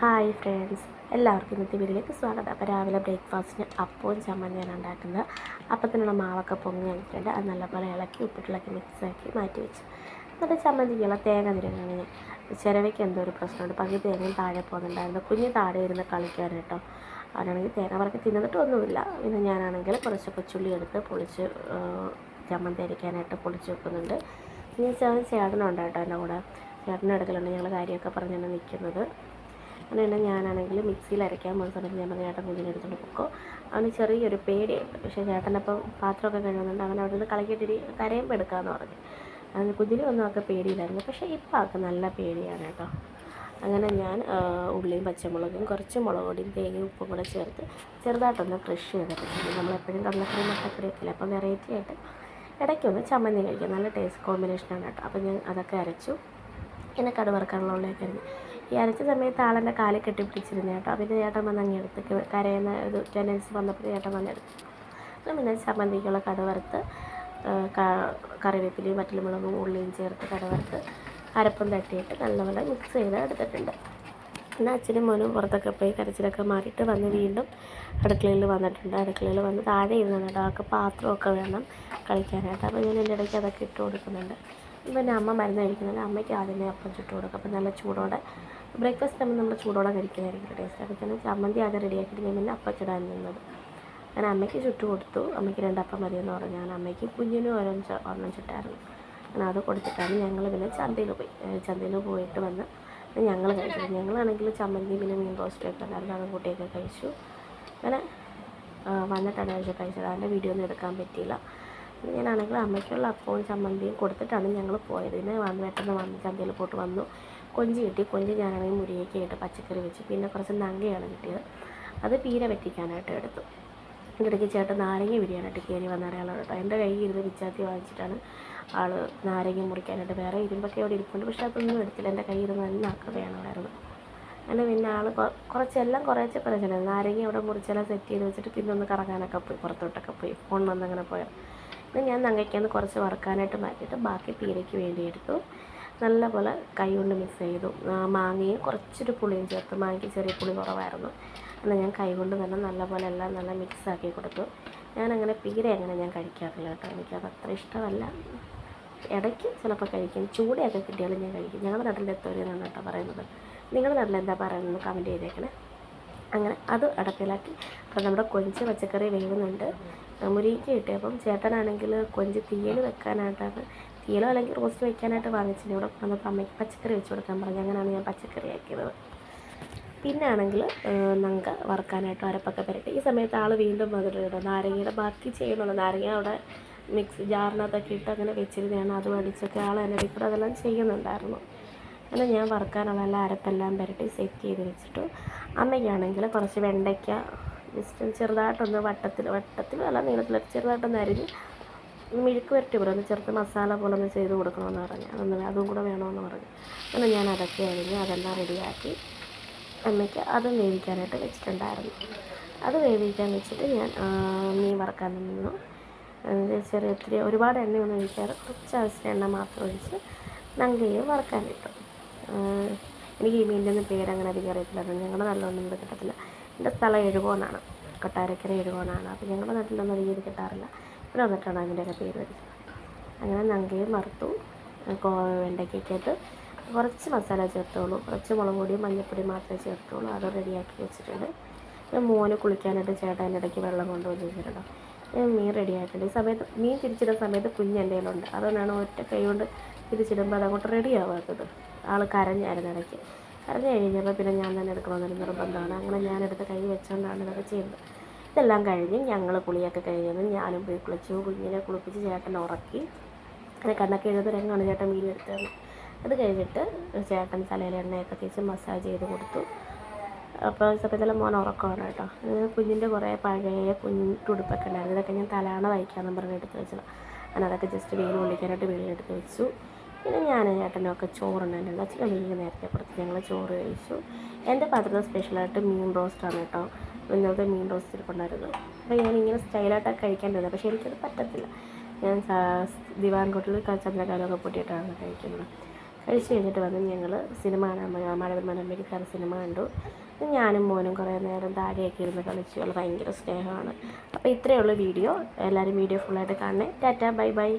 Hi friends എല്ലാവർക്കും ഇന്നത്തെ വീഡിയോയിലേക്ക് സ്വാഗതം. അപ്പോൾ രാവിലെ ബ്രേക്ക്ഫാസ്റ്റിന് അപ്പവും ചമ്മന്തിയാണ് ഉണ്ടാക്കുന്നത്. അപ്പത്തിനുള്ള മാവൊക്കെ പൊങ്ങി വന്നിട്ടുണ്ട്. അത് നല്ലപോലെ ഇളക്കി ഉപ്പിട്ടിളക്കി മിക്സാക്കി മാറ്റി വെച്ചു. എന്നിട്ട് ചമ്മന്തിക്കുള്ള തേങ്ങ തിരങ്ങാണ് ഞാൻ. ചിരവയ്ക്ക് എന്തോ ഒരു പ്രശ്നമുണ്ട്. പകുതി തേങ്ങയും താഴെ പോകുന്നുണ്ടായിരുന്നു. കുഞ്ഞ് താഴെ ഇരുന്ന് കളിക്കാൻ കേട്ടോ. അവനാണെങ്കിൽ തേങ്ങ പറക്കി തിന്നിട്ടൊന്നുമില്ല പിന്നെ ഞാനാണെങ്കിൽ കുറച്ച് കൊച്ചുള്ളി എടുത്ത് പൊളിച്ച് ചമ്മന്തി അരിക്കാനായിട്ട് പൊളിച്ച് വെക്കുന്നുണ്ട്. ചേട്ടൻ ചേട്ടനുണ്ട് കേട്ടോ എന്റെ കൂടെ. ചേട്ടന്റെ അടുക്കലുണ്ട്. ഞങ്ങൾ കാര്യമൊക്കെ പറഞ്ഞാണ് നിൽക്കുന്നത്. അങ്ങനെ ഞാനാണെങ്കിൽ മിക്സിയിൽ അരയ്ക്കാൻ പോകുന്ന സമയത്ത് ഞാൻ പറഞ്ഞു ചേട്ടൻ കുഞ്ഞിനെ എടുത്തുകൊണ്ട് പൊക്കോ. അവന് ചെറിയൊരു പേടിയുണ്ട് പക്ഷേ ചേട്ടനപ്പം പാത്രമൊക്കെ കഴുകുന്നുണ്ട്. അവൻ അവിടെ നിന്ന് കളിക്കിട്ടിരി കരയുമ്പോൾ എടുക്കാമെന്ന് പറഞ്ഞു. അതിന് കുഞ്ഞിനെ ഒന്നും ഒക്കെ പേടിയില്ലായിരുന്നു. പക്ഷേ ഇപ്പം ആൾക്ക് നല്ല പേടിയാണ് കേട്ടോ. അങ്ങനെ ഞാൻ ഉള്ളിയും പച്ചമുളകും കുറച്ച് മുളക് പൊടിയും തേങ്ങയും ഉപ്പും കൂടെ ചേർത്ത് ചെറുതായിട്ടൊന്ന് ക്രഷ് ചെയ്തിട്ടുണ്ട് നമ്മളെപ്പോഴും കടലക്കറി മുട്ടക്കറി വെക്കില്ല അപ്പോൾ വെറൈറ്റി ആയിട്ട് ഇടയ്ക്കൊന്ന് ചമ്മന്തി കഴിക്കാം. നല്ല ടേസ്റ്റ് കോമ്പിനേഷനാണ് കേട്ടോ. അപ്പോൾ ഞാൻ അതൊക്കെ അരച്ചു. എന്നെ കടുവറക്കാനുള്ള ഉള്ളിയൊക്കെ അരിഞ്ഞു ഈ അരച്ച സമയത്ത് ആളെന്റെ കാലിൽ കെട്ടിപ്പിടിച്ചിരുന്നു കേട്ടോ. പിന്നെ ചേട്ടൻ വന്ന് അങ്ങ് എടുത്ത് കരയുന്ന ഇത് ടെൻഡൻസി വന്നപ്പോൾ ചേട്ടൻ വന്ന് എടുത്തു പിന്നെ ചമ്മന്തിക്കുള്ള കടവറുത്ത് കറിവേപ്പിലയും വറ്റൽമുളകും ഉള്ളിയും ചേർത്ത് കടവറുത്ത് അരപ്പും തട്ടിയിട്ട് നല്ലപോലെ മിക്സ് ചെയ്ത് എടുത്തിട്ടുണ്ട്. പിന്നെ അച്ഛനും മോനും പുറത്തൊക്കെ പോയി കരച്ചിലൊക്കെ മാറിയിട്ട് വന്ന് വീണ്ടും അടുക്കളയിൽ വന്നിട്ടുണ്ട്. അടുക്കളയിൽ വന്ന് താഴെ ഇരുന്നാണ് കേട്ടോ. അവർക്ക് പാത്രമൊക്കെ വേണം കളിക്കാനായിട്ട്. അപ്പോൾ ഞാൻ എന്റെ ഇടയ്ക്ക് അതൊക്കെ ഇട്ട് കൊടുക്കുന്നുണ്ട്. പിന്നെ അമ്മ മരുന്ന് കഴിക്കുന്നുണ്ട് അമ്മയ്ക്ക് ആദ്യമേ അപ്പം ചുട്ട് കൊടുക്കും. അപ്പം നല്ല ചൂടോടെ ബ്രേക്ക്ഫാസ്റ്റ് ആകുമ്പോൾ നമ്മൾ ചൂടോടെ കഴിക്കുന്നതായിരിക്കും ടേസ്റ്റ് അപ്പോൾ തന്നെ ചമ്മന്തി ആദ്യം റെഡിയാക്കിയിട്ട് പിന്നെ അപ്പം ചുടാൻ നിന്നത്. ഞാൻ അമ്മയ്ക്ക് ചുട്ട് കൊടുത്തു. അമ്മയ്ക്ക് രണ്ടപ്പം മതിയെന്ന് പറഞ്ഞു. ഞാൻ അമ്മയ്ക്ക് കുഞ്ഞിനും ഓരോന്ന് ഒരെണ്ണം ചുട്ടായിരുന്നു. ഞാൻ അത് കൊടുത്തിട്ടാണ് ഞങ്ങൾ പിന്നെ ചന്തയിൽ പോയി. ചന്തയിൽ പോയിട്ട് വന്ന് ഞങ്ങൾ കഴിച്ചത് ഞങ്ങളാണെങ്കിൽ ചമ്മന്തി പിന്നെ മീൻ റോസ്റ്റും ഒക്കെ ഉണ്ടായിരുന്നു. അതും കൂട്ടിയൊക്കെ കഴിച്ചു. അങ്ങനെ വന്നിട്ടാണ് കഴിച്ചത് അതിന്റെ വീഡിയോ ഒന്നും എടുക്കാൻ പറ്റിയില്ല. ഞാനാണെങ്കിൽ അമ്മയ്ക്കുള്ള അപ്പവും ചമ്മന്തിയും കൊടുത്തിട്ടാണ് ഞങ്ങൾ പോയത്. പിന്നെ വന്ന് പെട്ടെന്ന് വന്ന് ചന്തയിൽ പോയിട്ട് വന്നു. കൊഞ്ച് കിട്ടി. കൊഞ്ച് ഞാനാണെങ്കിൽ മുരിങ്ങയ്ക്ക് ഇട്ട് പച്ചക്കറി വെച്ച്. പിന്നെ കുറച്ച് നങ്കയാണ് കിട്ടിയത്. അത് പീര വെറ്റിക്കാനായിട്ട് എടുത്തു. ഇടയ്ക്ക് ചേട്ടൻ നാരങ്ങ പിരിയാനായിട്ട് കയറി വന്ന ഒരാളാണ് കേട്ടോ. എന്റെ കയ്യിൽ ഇരുന്ന് പിച്ചാത്തി വാങ്ങിച്ചിട്ടാണ് ആൾ നാരങ്ങ മുറിക്കാനായിട്ട് വേറെ ഇരുമ്പൊക്കെ അവിടെ ഇരിപ്പുണ്ട്. പക്ഷെ അതൊന്നും എടുത്തില്ല. എന്റെ കയ്യിൽ ഇരുന്ന് തന്നെ ആക്ക വേണമായിരുന്നു. അങ്ങനെ പിന്നെ ആൾ കുറച്ചെല്ലാം കുറേച്ചെ കുറച്ചില്ല നാരങ്ങ അവിടെ മുറിച്ചെല്ലാം സെറ്റ് ചെയ്ത് വെച്ചിട്ട് പിന്നെ ഒന്ന് കറങ്ങാനൊക്കെ പോയി. പുറത്തോട്ടൊക്കെ പോയി. ഫോൺ വന്നങ്ങനെ പോയത്. പിന്നെ ഞാൻ നങ്ങയ്ക്കാന്ന് കുറച്ച് വറുക്കാനായിട്ട് മാറ്റിയിട്ട് ബാക്കി പീരയ്ക്ക് വേണ്ടി എടുത്തു. നല്ലപോലെ കൈ കൊണ്ട് മിക്സ് ചെയ്തു. മാങ്ങയും കുറച്ചൊരു പുളിയും ചേർത്ത്. മാങ്ങയ്ക്ക് ചെറിയ പുളി കുറവായിരുന്നു. എന്നാൽ ഞാൻ കൈ കൊണ്ട് തന്നെ നല്ലപോലെ എല്ലാം നല്ല മിക്സ് ആക്കി കൊടുത്തു. ഞാനങ്ങനെ പീര അങ്ങനെ ഞാൻ കഴിക്കാറില്ല കേട്ടോ. എനിക്കത് അത്ര ഇഷ്ടമല്ല. ഇടയ്ക്ക് ചിലപ്പോൾ കഴിക്കും. ചൂടയൊക്കെ കിട്ടിയാലും ഞാൻ കഴിക്കും. ഞങ്ങളുടെ നാട്ടിൽ കേട്ടോ പറയുന്നത്. നിങ്ങളുടെ നാട്ടിൽ എന്താ പറയുന്നത്? കമന്റ് ചെയ്തേക്കണേ. അങ്ങനെ അത് അടപ്പിലാക്കി. അപ്പം നമ്മുടെ കൊഞ്ച് പച്ചക്കറി വേവുന്നുണ്ട്. മുരിക്ക് കിട്ടിയപ്പം ചേട്ടനാണെങ്കിൽ കൊഞ്ച് തീയൽ വെക്കാനായിട്ടാണ്. തീയലോ അല്ലെങ്കിൽ റോസ്റ്റ് വെക്കാനായിട്ട് വാങ്ങിച്ചിട്ട് ഇവിടെ വന്നപ്പോൾ അമ്മയ്ക്ക് പച്ചക്കറി വെച്ച് കൊടുക്കാൻ പറഞ്ഞു. അങ്ങനെയാണ് ഞാൻ പച്ചക്കറി ആക്കിയത്. പിന്നെ ആണെങ്കിൽ നങ്ക വറുക്കാനായിട്ട് അരപ്പൊക്കെ പുരട്ടി. ഈ സമയത്ത് ആൾ വീണ്ടും വന്നിട്ടുണ്ട് കേട്ടോ നാരങ്ങയുടെ ബാക്കി ചെയ്യുന്നുള്ളൂ. നാരങ്ങ അവിടെ മിക്സ് ജാറിനകത്തൊക്കെ ഇട്ട് അങ്ങനെ വെച്ചിരുന്നതാണ്. അത് അടിച്ചൊക്കെ ആൾ ഇടയിൽ കൂടെ അതെല്ലാം ചെയ്യുന്നുണ്ടായിരുന്നു. അങ്ങനെ ഞാൻ വറുക്കാനുള്ള എല്ലാ അരപ്പെല്ലാം പുരട്ടി സെറ്റ് ചെയ്ത് വെച്ചിട്ടു. അമ്മയ്ക്കാണെങ്കിൽ കുറച്ച് വെണ്ടയ്ക്ക ജസ്റ്റ് ചെറുതായിട്ടൊന്ന് വട്ടത്തിൽ വട്ടത്തിൽ അല്ല നീളത്തിലൊക്കെ ചെറുതായിട്ടൊന്ന് അരിഞ്ഞ് മിഴുക്ക് വരട്ടി പോലെ ഒന്ന് ചെറുത്ത് മസാല പോലെ ഒന്ന് ചെയ്ത് കൊടുക്കണമെന്ന് പറഞ്ഞു. അതൊന്ന് അതും കൂടെ വേണമെന്ന് പറഞ്ഞു. അങ്ങനെ ഞാൻ അതൊക്കെ അരിഞ്ഞ് അതെല്ലാം റെഡിയാക്കി അമ്മയ്ക്ക് അത് വേവിക്കാനായിട്ട് വെച്ചിട്ടുണ്ടായിരുന്നു. അത് വേവിക്കാൻ വെച്ചിട്ട് ഞാൻ മീൻ വറക്കാൻ നിന്നു. ചെറിയ ഒത്തിരി ഒരുപാട് എണ്ണയൊന്നും ഒഴിക്കാറ് കുറച്ച് ആവശ്യത്തിന് എണ്ണ മാത്രം ഒഴിച്ച് നങ്കയും വറക്കാനിട്ടു ആ, എനിക്ക് ഈ മീനിന്റെ ഒന്നും പേരങ്ങനെ അധികം അറിയത്തില്ലായിരുന്നു. ഞങ്ങളുടെ നാട്ടിലൊന്നും ഇത് കിട്ടത്തില്ല. എന്റെ സ്ഥലം എഴുകോന്നാണ്. കൊട്ടാരക്കര എഴുകോന്നാണ്. അപ്പോൾ ഞങ്ങളുടെ നാട്ടിലൊന്നും അധികം ഇത് കിട്ടാറില്ല. ഇവിടെ വന്നിട്ടാണ് അതിന്റെയൊക്കെ പേര് വരുന്നത്. അങ്ങനെ നങ്കയും വറുത്തു വെണ്ടയ്ക്കൊക്കെ ഇട്ട് കുറച്ച് മസാല ചേർത്തോളൂ. കുറച്ച് മുളക് പൊടിയും മഞ്ഞൾപ്പൊടിയും മാത്രമേ ചേർത്തോളൂ. അത് റെഡിയാക്കി വെച്ചിട്ടുണ്ട്. പിന്നെ മോന് കുളിക്കാനായിട്ട് ചേട്ടൻ ഇടയ്ക്ക് വെള്ളം കൊണ്ടുവന്ന് വെച്ചിട്ടുണ്ടോ മീൻ റെഡി ആയിട്ടുണ്ട്. ഈ സമയത്ത് മീൻ തിരിച്ചിടുന്ന സമയത്ത് കുഞ്ഞ് എന്റെ കയ്യിലുണ്ട്. അതുകൊണ്ടാണ് ഒറ്റ കൈ കൊണ്ട് തിരിച്ചിടുമ്പോൾ അതങ്ങോട്ട് റെഡി ആവാത്തത്. ആൾ കരഞ്ഞായിരുന്നു ഇടയ്ക്ക്. കരഞ്ഞു കഴിഞ്ഞപ്പോൾ പിന്നെ ഞാൻ തന്നെ എടുക്കണമെന്നൊരു നിർബന്ധമാണ്. അങ്ങനെ ഞാൻ എടുത്ത് കൈ വെച്ചുകൊണ്ടാണ് ഇതൊക്കെ ചെയ്യുന്നത് ഇതെല്ലാം കഴിഞ്ഞ് ഞങ്ങൾ കുളിയൊക്കെ കഴിഞ്ഞു ഞാനും പോയി കുളിച്ചു. കുഞ്ഞിനെ കുളിപ്പിച്ച് ചേട്ടൻ ഉറക്കി. അത് കണ്ണൊക്കെ എഴുതുന്ന രംഗമാണ് ചേട്ടൻ മീൻ എടുത്തത്. അത് കഴിഞ്ഞിട്ട് ചേട്ടൻ തലയിൽ എണ്ണയൊക്കെ തേച്ച് മസാജ് ചെയ്ത് കൊടുത്തു. അപ്പോൾ സത്യത്തിലെ മോൻ ഉറക്കമാണ് കേട്ടോ. കുഞ്ഞിന്റെ കുറേ പഴയ കുഞ്ഞു കുഞ്ഞുടുപ്പൊക്കെ ഉണ്ടായിരുന്നു. ഇതൊക്കെ ഞാൻ തലാണ വായിക്കാമെന്ന് പറഞ്ഞ് എടുത്ത് വെച്ചത്. ഞാൻ അതൊക്കെ ജസ്റ്റ് വെയിൽ കൊള്ളിക്കാനായിട്ട് വെളിയിലെടുത്ത് വെച്ചു. പിന്നെ ഞാൻ ഏട്ടനൊക്കെ ചോറുണ്ടായിരുന്നു അച്ഛനെ മീൻ നേരത്തെ കൊടുത്ത് ഞങ്ങൾ ചോറ് കഴിച്ചു. എന്റെ പാത്രത്തിൽ സ്പെഷ്യലായിട്ട് മീൻ റോസ്റ്റാണ് കേട്ടോ. ഇന്നലത്തെ മീൻ റോസ്റ്റ് ഇരിപ്പുണ്ടായിരുന്നു അപ്പോൾ ഞാൻ ഞാനിങ്ങനെ സ്റ്റൈലായിട്ടൊക്കെ കഴിക്കേണ്ടത് പക്ഷേ എനിക്കത് പറ്റത്തില്ല. ഞാൻ ദിവാൻ കോട്ടിൽ ചന്ദ്രകാലമൊക്കെ പൊട്ടിയിട്ടാണ് കഴിക്കുന്നത്. കഴിച്ച് കഴിഞ്ഞിട്ട് വന്ന് ഞങ്ങൾ സിനിമ കാണാൻ പോയി. മഴവിൽ സിനിമ കണ്ടു. ഞാനും മോനും കുറേ നേരം താഴെയൊക്കെ ഇരുന്ന് കളിച്ചു. അവൾ ഭയങ്കര സ്നേഹമാണ്. അപ്പോൾ ഇത്രയേ ഉള്ളൂ വീഡിയോ. എല്ലാവരും വീഡിയോ ഫുള്ളായിട്ട് കാണണേ. Tata bye bye.